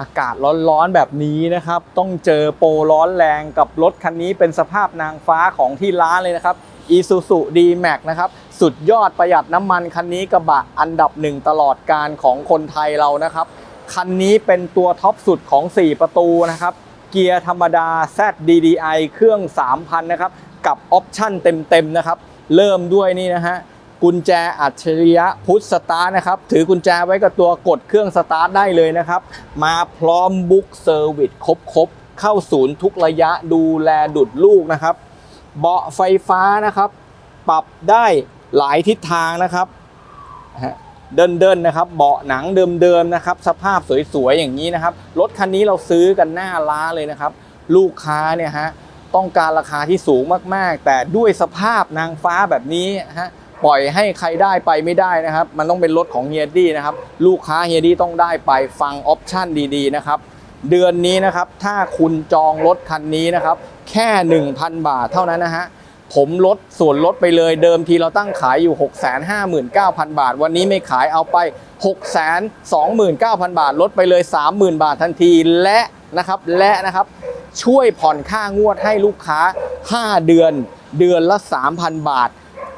อากาศร้อนๆแบบนี้นะครับ ต้องเจอโปรร้อนแรงกับรถคันนี้เป็นสภาพนางฟ้าของที่ร้านเลยนะครับ Isuzu D-Max นะครับสุดยอดประหยัดน้ำมันคันนี้กระบะอันดับหนึ่งตลอดการของคนไทยเรานะครับ คันนี้เป็นตัวท็อปสุดของ 4 ประตูนะครับ เกียร์ธรรมดา ZDDI เครื่อง 3,000 นะครับ กับออปชั่นเต็มๆนะครับ เริ่มด้วยนี่นะฮะ กุญแจอัจฉริยะพุทธสตาร์นะครับ ถือกุญแจไว้กับตัวกดเครื่องสตาร์ทได้เลยนะครับ มาพร้อมบุ๊กเซอร์วิสครบๆ เข้าศูนย์ทุกระยะดูแลดุดลูกนะครับ เบาะไฟฟ้านะครับ ปรับได้หลายทิศทางนะครับเดินๆนะครับ เบาะหนังเดิมๆนะครับ สภาพสวยๆอย่างนี้นะครับ รถคันนี้เราซื้อกันหน้าร้านเลยนะครับ ลูกค้าเนี่ยฮะต้องการราคาที่สูงมากๆ แต่ด้วยสภาพนางฟ้าแบบนี้ฮะ ปล่อยให้ใครได้ไปไม่ได้นะครับ มันต้องเป็นรถของเฮียดี้นะครับ ลูกค้าเฮียดี้ต้องได้ไปฟังออปชั่นดีๆนะครับ เดือนนี้นะครับ ถ้าคุณจองรถคันนี้นะครับ แค่ 1,000 บาทเท่านั้นนะฮะ ผมลดส่วนลดไปเลยเดิมทีเราตั้งขายอยู่ 659,000 บาท วันนี้ไม่ขายเอาไป 629,000 บาท ลดไปเลย 30,000 บาททันทีและนะครับและนะครับช่วยผ่อนค่างวดให้ลูกค้า 5 เดือน เดือนละ 3,000 บาท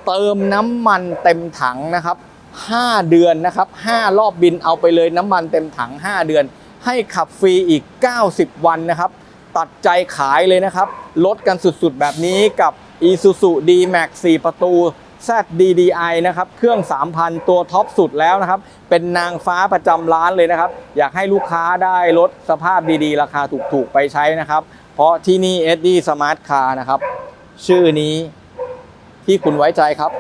เติมน้ำมันเต็มถังนะครับ 5 เดือนนะครับ 5 รอบบินเอาไปเลยน้ำมันเต็มถัง 5 เดือน ให้ขับฟรีอีก 90 วันนะครับ ตัดใจขายเลยนะครับ ลดกันสุดๆ แบบนี้กับ Isuzu D-Max 4 ประตู ZDDI นะครับ เครื่อง 3,000 ตัวท็อปสุดแล้วนะครับ เป็นนางฟ้าประจำร้านเลยนะครับ อยากให้ลูกค้าได้รถสภาพดีๆ ราคาถูกๆ ไปใช้นะครับ เพราะที่นี่ SD Smart Car นะครับ ชื่อนี้ ที่คุณไว้ใจครับ